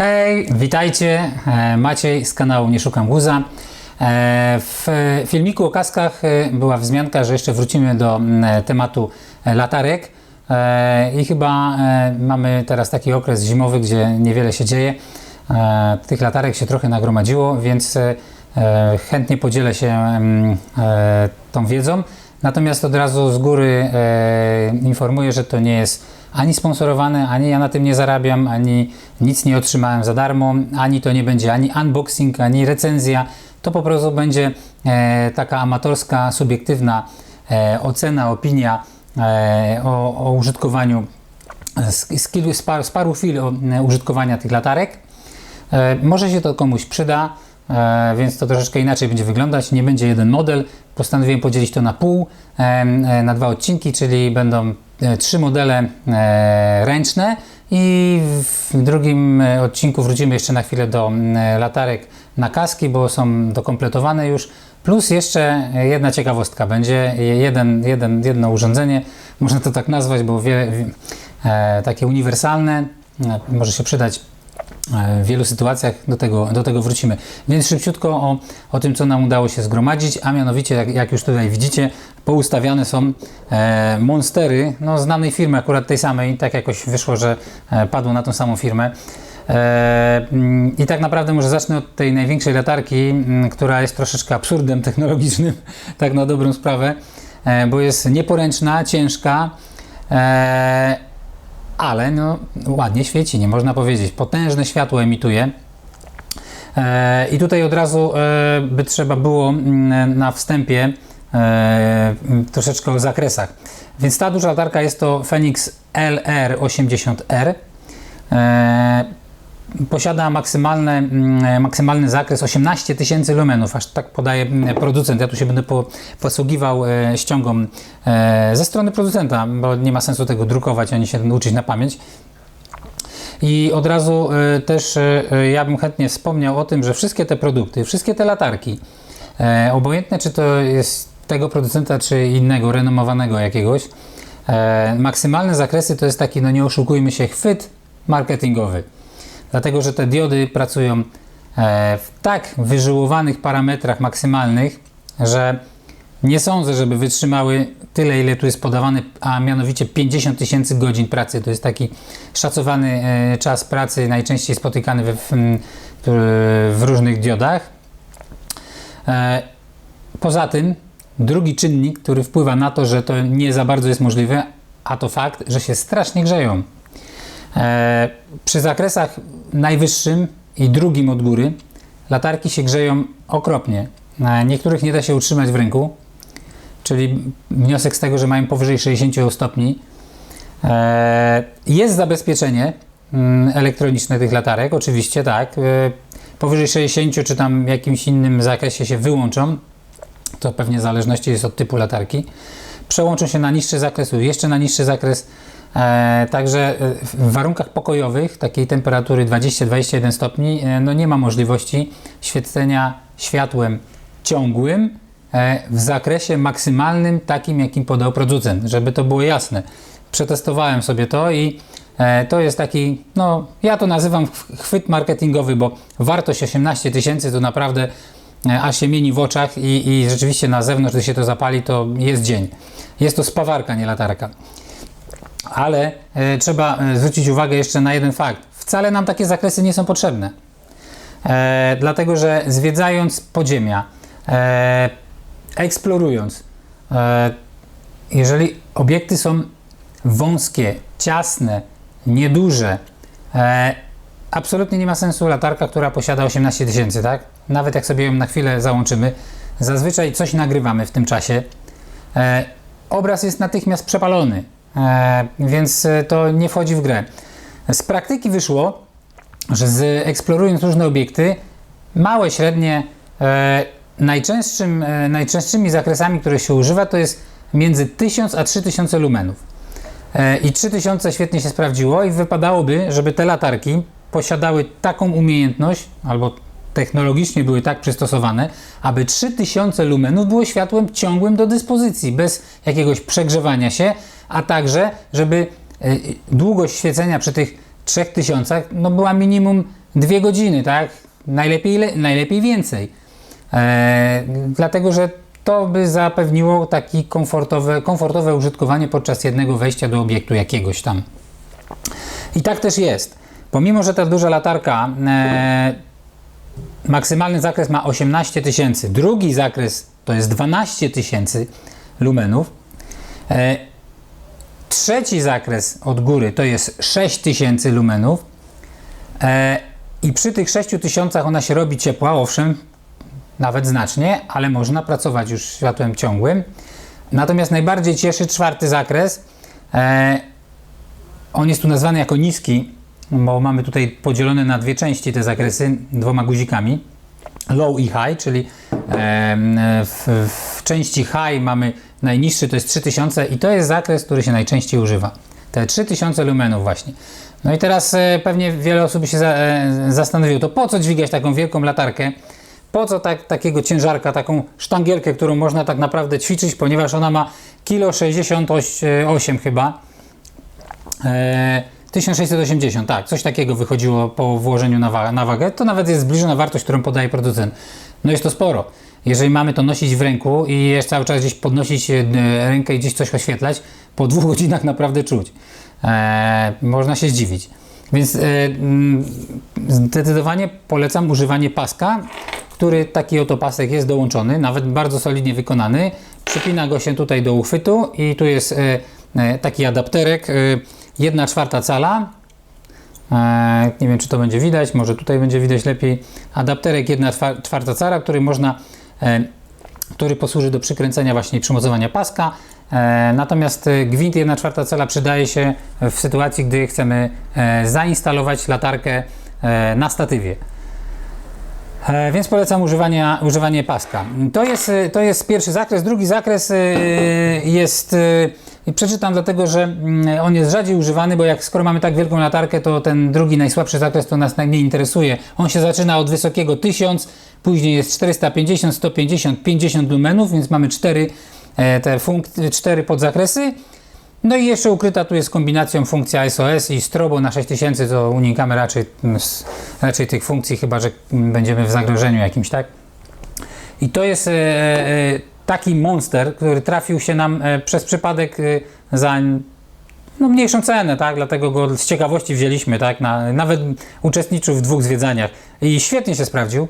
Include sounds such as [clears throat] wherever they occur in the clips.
Hej, witajcie. E, Maciej z kanału Nie Szukam Guza. E, W filmiku o kaskach e, była wzmianka, że jeszcze wrócimy do tematu latarek. I chyba mamy teraz taki okres zimowy, gdzie niewiele się dzieje. Tych latarek się trochę nagromadziło, więc chętnie podzielę się tą wiedzą. Natomiast od razu z góry informuję, że to nie jest ani sponsorowane, ani ja na tym nie zarabiam, ani nic nie otrzymałem za darmo, ani to nie będzie ani unboxing, ani recenzja. To po prostu będzie e, taka amatorska, subiektywna e, ocena, opinia e, o, o użytkowaniu z, z, kilu, z, par, z paru chwil o, e, użytkowania tych latarek. E, Może się to komuś przyda, e, więc to troszeczkę inaczej będzie wyglądać. Nie będzie jeden model. Postanowiłem podzielić to na pół, e, e, na dwa odcinki, czyli będą trzy modele e, ręczne i w drugim e, odcinku wrócimy jeszcze na chwilę do e, latarek na kaski, bo są dokompletowane już. Plus jeszcze jedna ciekawostka. Będzie, jeden, jeden, jedno urządzenie, można to tak nazwać, bo wie, e, takie uniwersalne, e, może się przydać w wielu sytuacjach do tego, do tego wrócimy. Więc szybciutko o, o tym, co nam udało się zgromadzić, a mianowicie, jak, jak już tutaj widzicie, poustawiane są e, monstery, no znanej firmy, akurat tej samej, tak jakoś wyszło, że e, padło na tą samą firmę. E, mm, I tak naprawdę może zacznę od tej największej latarki, mm, która jest troszeczkę absurdem technologicznym, [laughs] tak na dobrą sprawę, e, bo jest nieporęczna, ciężka, e, ale no, ładnie świeci, nie można powiedzieć. Potężne światło emituje. E, I tutaj od razu e, by trzeba było mm, na wstępie e, troszeczkę o zakresach. Więc ta duża latarka jest to Phoenix LR80R. Posiada maksymalne, mm, maksymalny zakres 18 tysięcy lumenów, aż tak podaje mm, producent. Ja tu się będę po, posługiwał e, ściągą e, ze strony producenta, bo nie ma sensu tego drukować ani się uczyć na pamięć. I od razu e, też ja bym chętnie wspomniał o tym, że wszystkie te produkty, wszystkie te latarki, obojętne czy to jest tego producenta, czy innego, renomowanego jakiegoś, maksymalne zakresy to jest taki, no nie oszukujmy się, chwyt marketingowy. Dlatego, że te diody pracują e, w tak wyżyłowanych parametrach maksymalnych, że nie sądzę, żeby wytrzymały tyle, ile tu jest podawane, a mianowicie 50 tysięcy godzin pracy. To jest taki szacowany e, czas pracy, najczęściej spotykany w, m, w różnych diodach. E, Poza tym, drugi czynnik, który wpływa na to, że to nie za bardzo jest możliwe, a to fakt, że się strasznie grzeją. E, przy zakresach najwyższym i drugim od góry latarki się grzeją okropnie. Niektórych nie da się utrzymać w ręku, czyli wniosek z tego, że mają powyżej 60 stopni. E, jest zabezpieczenie mm, elektroniczne tych latarek, oczywiście tak. E, powyżej 60 czy tam jakimś innym zakresie się wyłączą. To pewnie w zależności jest od typu latarki. Przełączą się na niższy zakres jeszcze na niższy zakres. E, także e, w warunkach pokojowych, takiej temperatury 20-21 stopni, e, no nie ma możliwości świecenia światłem ciągłym w zakresie maksymalnym, takim jakim podał producent, żeby to było jasne. Przetestowałem sobie to i to jest taki, no ja to nazywam ch- chwyt marketingowy, bo wartość 18 tysięcy to naprawdę aż się mieni w oczach i, i rzeczywiście na zewnątrz, gdy się to zapali, to jest dzień. Jest to spawarka, nie latarka. Ale e, trzeba e, zwrócić uwagę jeszcze na jeden fakt. Wcale nam takie zakresy nie są potrzebne. E, dlatego, że zwiedzając podziemia, e, eksplorując, e, jeżeli obiekty są wąskie, ciasne, nieduże, e, absolutnie nie ma sensu latarka, która posiada 18 tysięcy, tak? Nawet jak sobie ją na chwilę załączymy, zazwyczaj coś nagrywamy w tym czasie. E, obraz jest natychmiast przepalony, więc e, to nie wchodzi w grę. Z praktyki wyszło, że z, eksplorując różne obiekty, małe, średnie, e, najczęstszym, e, najczęstszymi zakresami, które się używa, to jest między 1000 a 3000 lumenów. E, I 3000 świetnie się sprawdziło i wypadałoby, żeby te latarki posiadały taką umiejętność, albo technologicznie były tak przystosowane, aby 3000 lumenów było światłem ciągłym do dyspozycji, bez jakiegoś przegrzewania się, a także, żeby e, długość świecenia przy tych 3000 no była minimum dwie godziny, tak? Najlepiej, le- najlepiej więcej. E, dlatego, że to by zapewniło takie komfortowe, komfortowe użytkowanie podczas jednego wejścia do obiektu jakiegoś tam. I tak też jest. Pomimo, że ta duża latarka e, maksymalny zakres ma 18 tysięcy, drugi zakres to jest 12 tysięcy lumenów, e, trzeci zakres od góry to jest 6000 lumenów e, i przy tych 6000 ona się robi ciepła, owszem, nawet znacznie, ale można pracować już światłem ciągłym. Natomiast najbardziej cieszy czwarty zakres. E, on jest tu nazwany jako niski, bo mamy tutaj podzielone na dwie części te zakresy dwoma guzikami. Low i high, czyli w, w części high mamy najniższy to jest 3000 i to jest zakres, który się najczęściej używa. Te 3000 lumenów właśnie. No i teraz e, pewnie wiele osób się za, e, zastanowiło, to po co dźwigać taką wielką latarkę? Po co tak, takiego ciężarka, taką sztangielkę, którą można tak naprawdę ćwiczyć, ponieważ ona ma kilo 68 chyba. E, 1680, tak, coś takiego wychodziło po włożeniu na, wa- na wagę. To nawet jest zbliżona wartość, którą podaje producent. No jest to sporo. Jeżeli mamy to nosić w ręku i jeszcze cały czas gdzieś podnosić e, rękę i gdzieś coś oświetlać, po dwóch [laughs] godzinach naprawdę czuć. E, można się zdziwić. Więc e, mm, zdecydowanie polecam używanie paska, który taki oto pasek jest dołączony, nawet bardzo solidnie wykonany. Przypina go się tutaj do uchwytu i tu jest e, e, taki adapterek, e, 1 czwarta cala. Nie wiem, czy to będzie widać, może tutaj będzie widać lepiej. Adapterek 1 czwa- czwarta cala, który można, który posłuży do przykręcenia właśnie i przymocowania paska. E, natomiast e, gwint 1 czwarta cala przydaje się w sytuacji, gdy chcemy e, zainstalować latarkę e, na statywie. E, Więc polecam używanie, używanie paska. To jest, e, to jest pierwszy zakres. Drugi zakres e, jest, e, przeczytam dlatego, że mm, on jest rzadziej używany, bo jak skoro mamy tak wielką latarkę, to ten drugi najsłabszy zakres to nas najmniej interesuje. On się zaczyna od wysokiego 1000, później jest 450, 150, 50 lumenów, więc mamy cztery, e, te funk- podzakresy. No i jeszcze ukryta tu jest kombinacją funkcja SOS i strobo na 6000, to unikamy raczej, mm, raczej tych funkcji, chyba że mm, będziemy w zagrożeniu jakimś, tak? I to jest e, e, taki monster, który trafił się nam przez przypadek za no, mniejszą cenę, tak? Dlatego go z ciekawości wzięliśmy, tak? Na, nawet uczestniczył w dwóch zwiedzaniach i świetnie się sprawdził.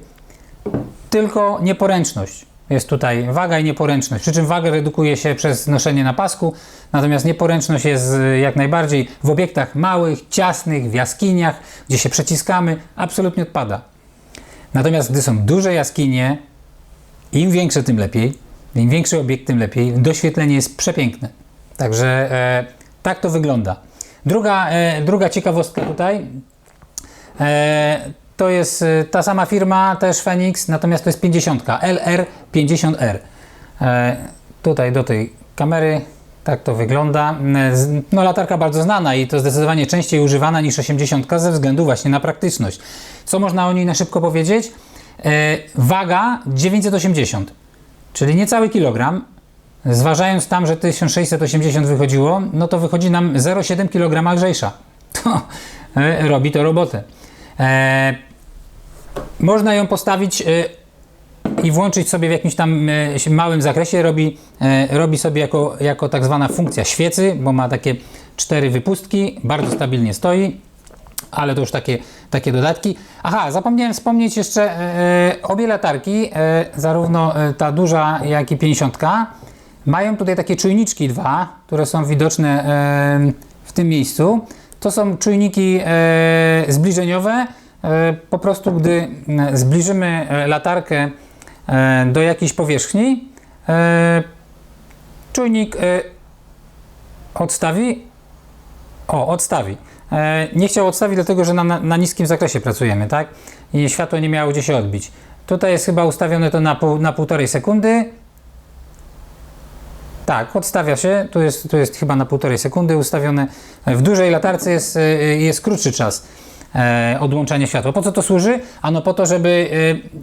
Tylko nieporęczność jest tutaj, waga i nieporęczność. Przy czym wagę redukuje się przez noszenie na pasku, natomiast nieporęczność jest jak najbardziej w obiektach małych, ciasnych, w jaskiniach, gdzie się przeciskamy, absolutnie odpada. Natomiast gdy są duże jaskinie, im większe, tym lepiej. Im większy obiekt, tym lepiej. Doświetlenie jest przepiękne. Także e, tak to wygląda. Druga, e, druga ciekawostka tutaj. E, to jest e, ta sama firma, też Phoenix, natomiast to jest 50, LR50R. E, tutaj do tej kamery tak to wygląda. E, z- No latarka bardzo znana i to zdecydowanie częściej używana niż 80 ze względu właśnie na praktyczność. Co można o niej na szybko powiedzieć? E, waga 980, czyli niecały kilogram. Zważając tam, że 1680 wychodziło, no to wychodzi nam 0,7 kg lżejsza. [laughs] To e, robi to robotę. Można ją postawić e, i włączyć sobie w jakimś tam e, małym zakresie. Robi, e, robi sobie jako, jako tak zwana funkcja świecy, bo ma takie cztery wypustki, bardzo stabilnie stoi. Ale to już takie, takie dodatki. Aha, zapomniałem wspomnieć jeszcze, obie latarki, zarówno ta duża, jak i 50, mają tutaj takie czujniczki dwa, które są widoczne w tym miejscu. To są czujniki zbliżeniowe. E, po prostu, gdy m, zbliżymy e, latarkę e, do jakiejś powierzchni, e, czujnik e, odstawi o, odstawi. E, nie chciał odstawić, dlatego że na, na niskim zakresie pracujemy, tak? I światło nie miało gdzie się odbić. Tutaj jest chyba ustawione to na, pół, na półtorej sekundy. Tak, odstawia się. Tu jest, tu jest chyba na półtorej sekundy ustawione. W dużej latarce jest, e, jest krótszy czas e, odłączania światła. Po co to służy? Ano po to, żeby e,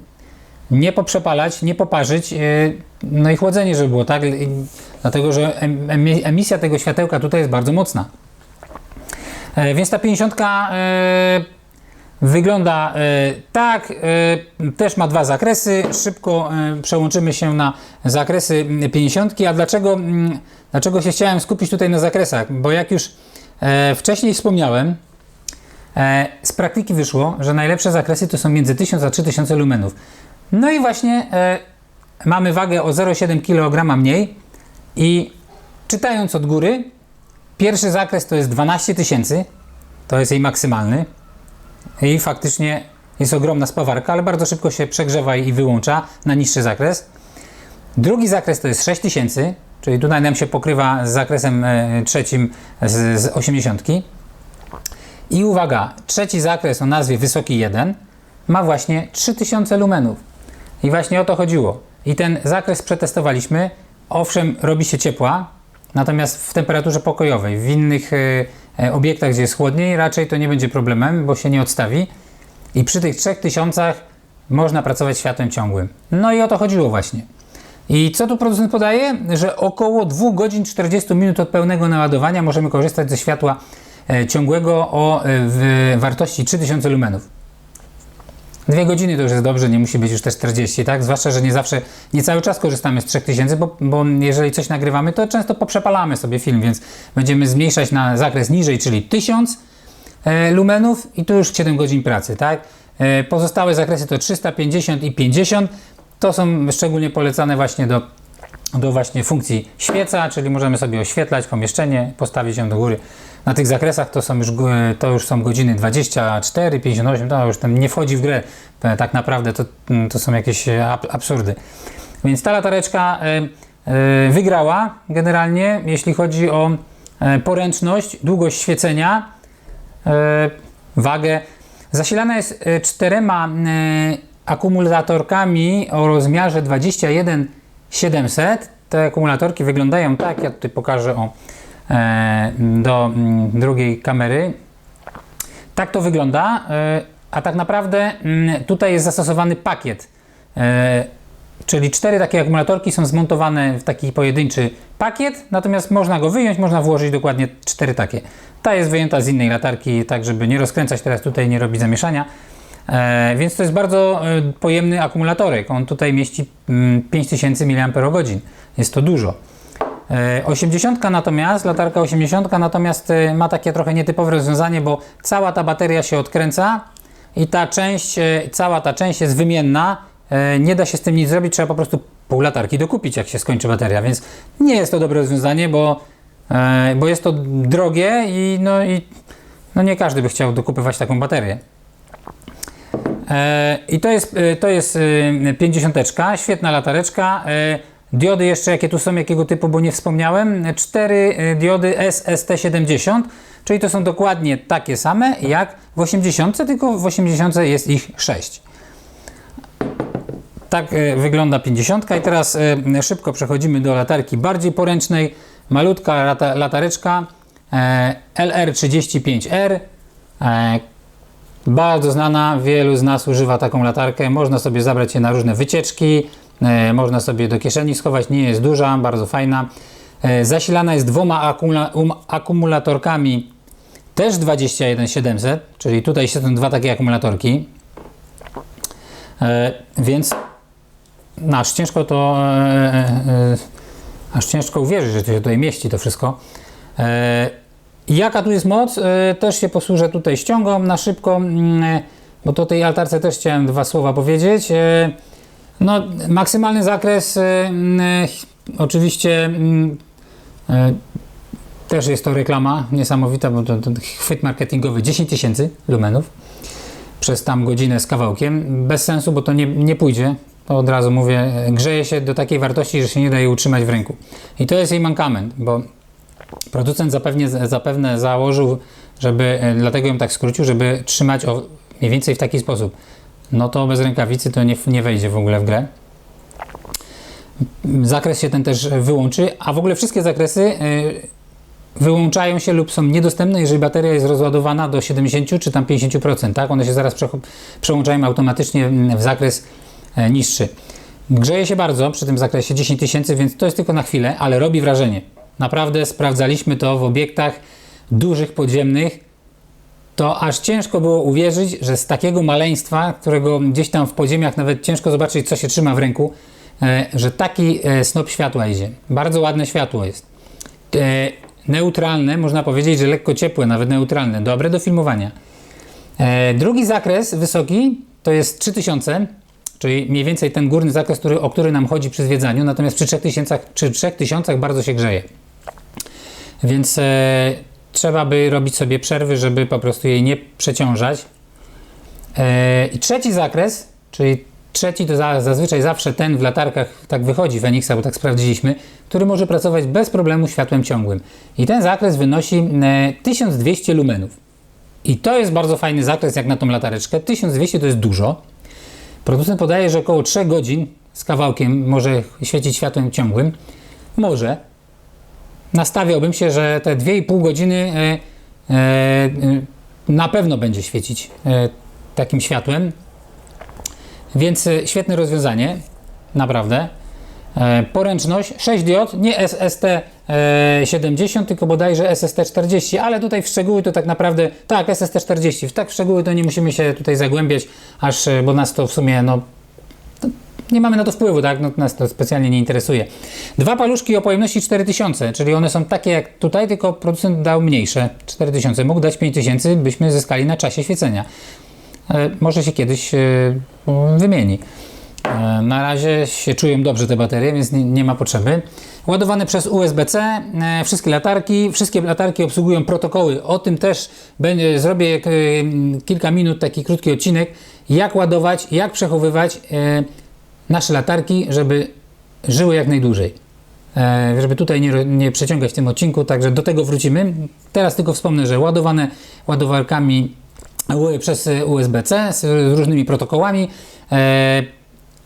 nie poprzepalać, nie poparzyć, e, no i chłodzenie, żeby było, tak? Dlatego, że em- emi- emisja tego światełka tutaj jest bardzo mocna. Więc ta 50 e, Wygląda tak, też ma dwa zakresy. Szybko przełączymy się na zakresy 50. A dlaczego, mm, dlaczego się chciałem skupić tutaj na zakresach? Bo jak już wcześniej wspomniałem, z praktyki wyszło, że najlepsze zakresy to są między 1000 a 3000 lumenów. No i właśnie e, mamy wagę o 0,7 kg mniej i czytając od góry, pierwszy zakres to jest 12 tysięcy, to jest jej maksymalny. I faktycznie jest ogromna spawarka, ale bardzo szybko się przegrzewa i wyłącza na niższy zakres. Drugi zakres to jest 6000, czyli tutaj nam się pokrywa z zakresem e, trzecim z, z 80. I uwaga, trzeci zakres o nazwie Wysoki 1 ma właśnie 3000 lumenów. I właśnie o to chodziło. I ten zakres przetestowaliśmy. Owszem, robi się ciepła, natomiast w temperaturze pokojowej. W innych e, obiektach, gdzie jest chłodniej, raczej to nie będzie problemem, bo się nie odstawi. I przy tych 3000 można pracować światłem ciągłym. No i o to chodziło właśnie. I co tu producent podaje? Że około 2 godzin 40 minut od pełnego naładowania możemy korzystać ze światła ciągłego o e, wartości 3000 lumenów. Dwie godziny to już jest dobrze, nie musi być już te 40, tak? Zwłaszcza, że nie zawsze, nie cały czas korzystamy z 3000, bo, bo jeżeli coś nagrywamy, to często poprzepalamy sobie film, więc będziemy zmniejszać na zakres niżej, czyli 1000 e, lumenów i tu już 7 godzin pracy, tak? E, pozostałe zakresy to 350 i 50. To są szczególnie polecane właśnie do, do właśnie funkcji świeca, czyli możemy sobie oświetlać pomieszczenie, postawić ją do góry. Na tych zakresach to są już, to już są godziny 24, 58, to już tam nie wchodzi w grę. Tak naprawdę to, to są jakieś e, ab- absurdy. Więc ta latareczka e, e, wygrała generalnie, jeśli chodzi o poręczność, długość świecenia, wagę. Zasilana jest czterema akumulatorkami o rozmiarze 21700. Te akumulatorki wyglądają tak, ja tutaj pokażę o, do mm, drugiej kamery. Tak to wygląda, e, a tak naprawdę mm, tutaj jest zastosowany pakiet. E, Czyli cztery takie akumulatorki są zmontowane w taki pojedynczy pakiet, natomiast można go wyjąć, można włożyć dokładnie cztery takie. Ta jest wyjęta z innej latarki, tak żeby nie rozkręcać teraz tutaj, nie robić zamieszania. E, więc to jest bardzo e, pojemny akumulatorek. On tutaj mieści mm, 5000 mAh. Jest to dużo. E, 80 natomiast, latarka 80 natomiast e, ma takie trochę nietypowe rozwiązanie, bo cała ta bateria się odkręca i ta część, e, cała ta część jest wymienna. E, Nie da się z tym nic zrobić, trzeba po prostu pół latarki dokupić, jak się skończy bateria, więc nie jest to dobre rozwiązanie, bo, e, bo jest to drogie i, no, i no nie każdy by chciał dokupywać taką baterię. E, I to jest, e, to jest e, 50, świetna latareczka. Diody jeszcze jakie tu są, jakiego typu, bo nie wspomniałem. Cztery e, diody SST70, czyli to są dokładnie takie same jak w 80, tylko w 80 jest ich 6. Tak e, wygląda 50 i teraz e, szybko przechodzimy do latarki bardziej poręcznej. Malutka lata, latareczka e, LR35R. E, bardzo znana, wielu z nas używa taką latarkę. Można sobie zabrać je na różne wycieczki, można sobie do kieszeni schować, nie jest duża, bardzo fajna. E, zasilana jest dwoma um, akumulatorkami, też 21700, czyli tutaj siedzą dwa takie akumulatorki. E, więc aż ciężko to, e, e, e, aż ciężko uwierzyć, że to się tutaj mieści to wszystko. E, jaka tu jest moc? E, też się posłużę tutaj ściągą na szybko, mm, e, bo do tej altarce też chciałem dwa słowa powiedzieć. No, maksymalny zakres, mm, e, oczywiście e, też jest to reklama niesamowita, bo to, to chwyt marketingowy 10 tysięcy lumenów przez tam godzinę z kawałkiem. Bez sensu, bo to nie, nie pójdzie. To od razu mówię, grzeje się do takiej wartości, że się nie da jej utrzymać w ręku. I to jest jej mankament, bo producent zapewne, zapewne założył, żeby, dlatego ją tak skrócił, żeby trzymać o, mniej więcej w taki sposób. No to bez rękawicy to nie, nie wejdzie w ogóle w grę. Zakres się ten też wyłączy, a w ogóle wszystkie zakresy y, wyłączają się lub są niedostępne, jeżeli bateria jest rozładowana do 70 czy tam 50%, tak? One się zaraz prze, przełączają automatycznie w zakres e, niższy. Grzeje się bardzo przy tym zakresie 10 tysięcy, więc to jest tylko na chwilę, ale robi wrażenie. Naprawdę sprawdzaliśmy to w obiektach dużych, podziemnych. To aż ciężko było uwierzyć, że z takiego maleństwa, którego gdzieś tam w podziemiach nawet ciężko zobaczyć, co się trzyma w ręku, e, że taki e, snop światła idzie. Bardzo ładne światło jest. E, neutralne, można powiedzieć, że lekko ciepłe, nawet neutralne, dobre do filmowania. Drugi zakres wysoki to jest 3000, czyli mniej więcej ten górny zakres, który, o który nam chodzi przy zwiedzaniu, natomiast przy 3000, przy 3000 bardzo się grzeje. Więc trzeba by robić sobie przerwy, żeby po prostu jej nie przeciążać. E, I trzeci zakres, czyli trzeci to za, zazwyczaj zawsze ten w latarkach tak wychodzi w Enixa, bo tak sprawdziliśmy, który może pracować bez problemu światłem ciągłym. I ten zakres wynosi e, 1200 lumenów. I to jest bardzo fajny zakres jak na tą latareczkę. 1200 to jest dużo. Producent podaje, że około 3 godzin z kawałkiem może świecić światłem ciągłym. Może. Nastawiałbym się, że te 2,5 godziny e, e, e, na pewno będzie świecić takim światłem. Więc świetne rozwiązanie, naprawdę. Poręczność 6 diod, nie SST e, 70, tylko bodajże SST 40, ale tutaj w szczegóły to tak naprawdę, tak, SST 40, w tak w szczegóły to nie musimy się tutaj zagłębiać, aż, bo nas to w sumie, no, nie mamy na to wpływu, tak, no, nas to specjalnie nie interesuje. Dwa paluszki o pojemności 4000, czyli one są takie jak tutaj, tylko producent dał mniejsze, 4000, mógł dać 5000, byśmy zyskali na czasie świecenia. E, Może się kiedyś e, wymieni. E, Na razie się czują dobrze te baterie, więc nie, nie ma potrzeby. Ładowane przez USB-C, e, wszystkie latarki, wszystkie latarki obsługują protokoły. O tym też będzie, zrobię kilka minut taki krótki odcinek, jak ładować, jak przechowywać nasze latarki, żeby żyły jak najdłużej. E, żeby tutaj nie, nie przeciągać w tym odcinku, także do tego wrócimy. Teraz tylko wspomnę, że ładowane ładowarkami przez USB-C z różnymi protokołami. E,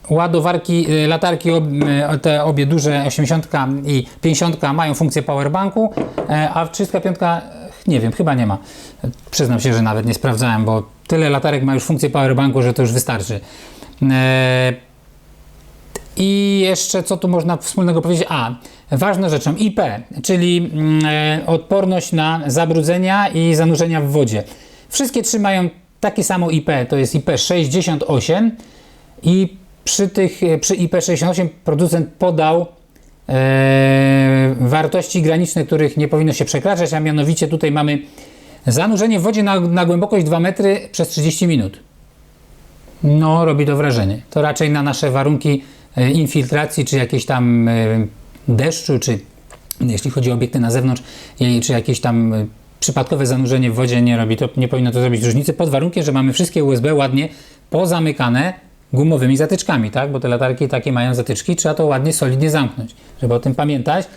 ładowarki, e, latarki, te obie duże 80 i 50 mają funkcję powerbanku, a 305 e, nie wiem, chyba nie ma. Przyznam się, że nawet nie sprawdzałem, bo tyle latarek ma już funkcję powerbanku, że to już wystarczy. I jeszcze co tu można wspólnego powiedzieć? A, ważną rzeczą IP, czyli e, odporność na zabrudzenia i zanurzenia w wodzie. Wszystkie trzy mają takie samo IP, to jest IP68 i przy tych, e, przy IP68 producent podał e, wartości graniczne, których nie powinno się przekraczać, a mianowicie tutaj mamy zanurzenie w wodzie na, na głębokość 2 metry przez 30 minut. No, robi to wrażenie. To raczej na nasze warunki infiltracji, czy jakieś tam e, deszczu, czy jeśli chodzi o obiekty na zewnątrz, czy jakieś tam e, przypadkowe zanurzenie w wodzie nie robi to, nie powinno to zrobić różnicy, pod warunkiem, że mamy wszystkie USB ładnie pozamykane gumowymi zatyczkami, tak? Bo te latarki takie mają zatyczki, trzeba to ładnie, solidnie zamknąć, żeby o tym pamiętać.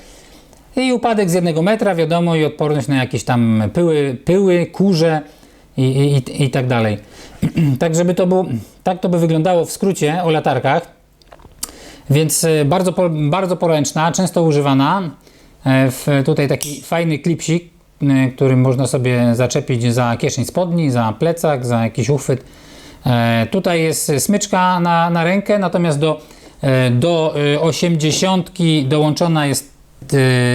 I upadek z jednego metra, wiadomo, i odporność na jakieś tam pyły, pyły kurze i, i, i, i tak dalej. [clears throat] tak, żeby to było, tak to by wyglądało w skrócie o latarkach. Więc e, bardzo, bardzo poręczna, często używana. E, W, tutaj taki fajny klipsik, e, którym można sobie zaczepić za kieszeń spodni, za plecak, za jakiś uchwyt. E, Tutaj jest smyczka na, na rękę, natomiast do, e, do e, 80 dołączona jest,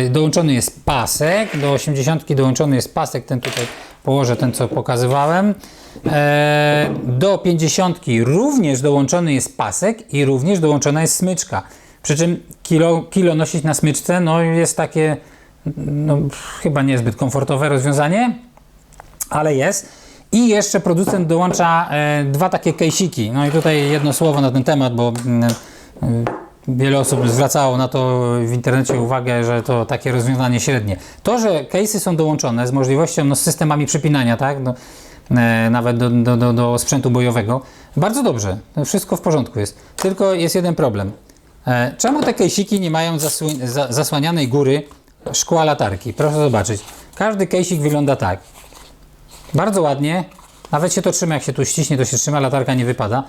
dołączony jest pasek. Do 80 dołączony jest pasek, ten tutaj położę, ten co pokazywałem. E, Do 50 również dołączony jest pasek i również dołączona jest smyczka. Przy czym kilo, kilo nosić na smyczce no jest takie no, chyba niezbyt komfortowe rozwiązanie, ale jest. I jeszcze producent dołącza e, dwa takie kejsiki. No i tutaj jedno słowo na ten temat, bo mm, wiele osób zwracało na to w internecie uwagę, że to takie rozwiązanie średnie. To, że case'y są dołączone z możliwością, no, z systemami przypinania, tak, do, e, nawet do, do, do, do sprzętu bojowego, bardzo dobrze. Wszystko w porządku jest. Tylko jest jeden problem. E, czemu te kejsiki nie mają zasły, za, zasłanianej góry szkła latarki? Proszę zobaczyć. Każdy kejsik wygląda tak. Bardzo ładnie. Nawet się to trzyma, jak się tu ściśnie, to się trzyma, latarka nie wypada.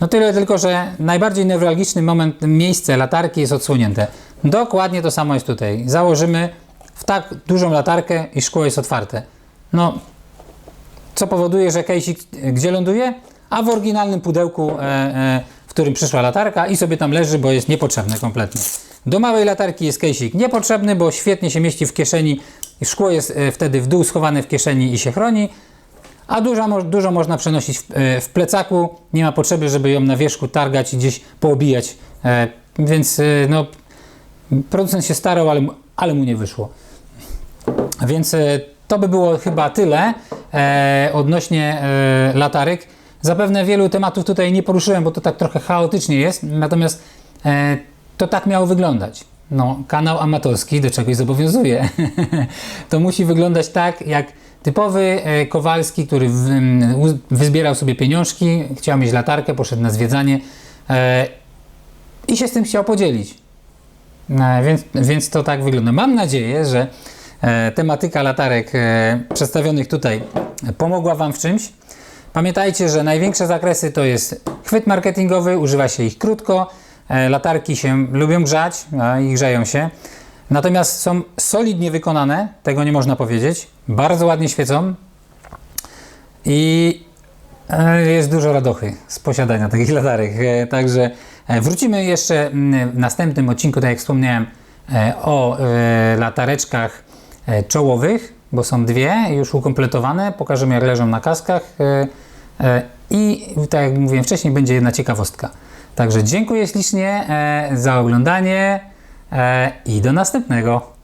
No tyle tylko, że najbardziej newralgiczny moment, miejsce latarki jest odsłonięte. Dokładnie to samo jest tutaj. Założymy w tak dużą latarkę i szkło jest otwarte. No, co powoduje, że kejsik gdzie ląduje? A w oryginalnym pudełku, e, e, w którym przyszła latarka i sobie tam leży, bo jest niepotrzebny kompletnie. Do małej latarki jest kejsik niepotrzebny, bo świetnie się mieści w kieszeni szkło jest e, wtedy w dół schowane w kieszeni i się chroni. A dużo, dużo można przenosić w, e, w plecaku. Nie ma potrzeby, żeby ją na wierzchu targać i gdzieś poobijać. E, Więc e, no, producent się starał, ale, ale mu nie wyszło. Więc to by było chyba tyle odnośnie e, latarek. Zapewne wielu tematów tutaj nie poruszyłem, bo to tak trochę chaotycznie jest, natomiast to tak miało wyglądać. No, kanał amatorski do czegoś zobowiązuje. [laughs] to musi wyglądać tak, jak typowy e, Kowalski, który wyzbierał sobie pieniążki, chciał mieć latarkę, poszedł na zwiedzanie e, i się z tym chciał podzielić. E, Więc, więc to tak wygląda. Mam nadzieję, że tematyka latarek przedstawionych tutaj pomogła Wam w czymś. Pamiętajcie, że największe zakresy to jest chwyt marketingowy, używa się ich krótko, latarki się lubią grzać a, i grzeją się. Natomiast są solidnie wykonane, tego nie można powiedzieć. Bardzo ładnie świecą i E, Jest dużo radochy z posiadania takich latarek. E, Także e, wrócimy jeszcze mm, w następnym odcinku, tak jak wspomniałem, o latareczkach czołowych, bo są dwie już ukompletowane. Pokażemy jak leżą na kaskach. I tak jak mówiłem wcześniej, będzie jedna ciekawostka. Także dziękuję ślicznie za oglądanie i do następnego.